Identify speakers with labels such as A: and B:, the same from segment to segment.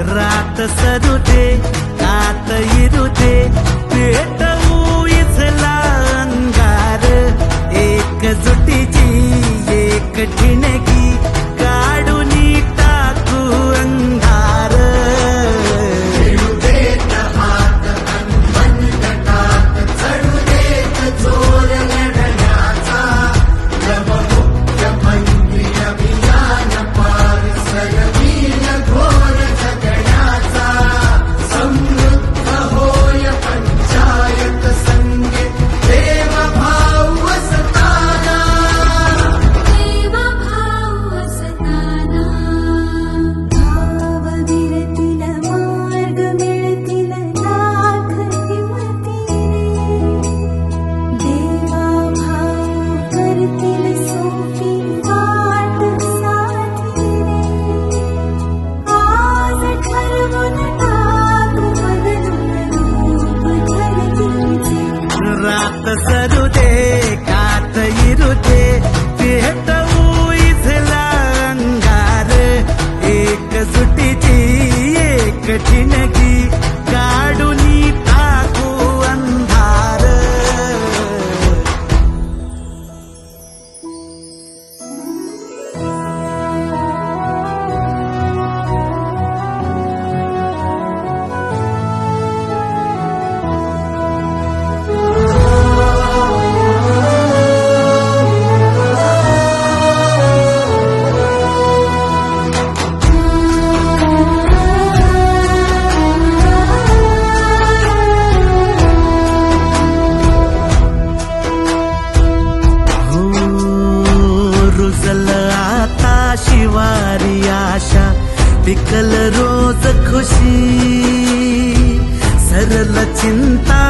A: रात सरुते दे कात इरू दे पेटवू अंगार. एक जुटीची एक
B: ठिणकी
A: रात सरू दे कात इरू दे पेटवू इथला अंगार. एक सुटीची एक ठिणगी. शिवारी आशा पिकल रोज खुशी सरल चिंता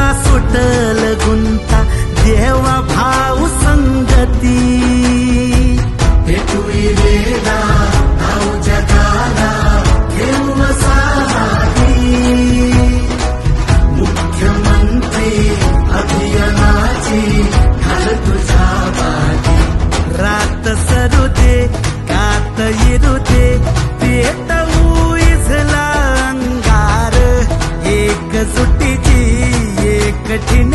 A: कात इरू दे पेटवू इझला अंगार. एक सुटीची एक ठिणगी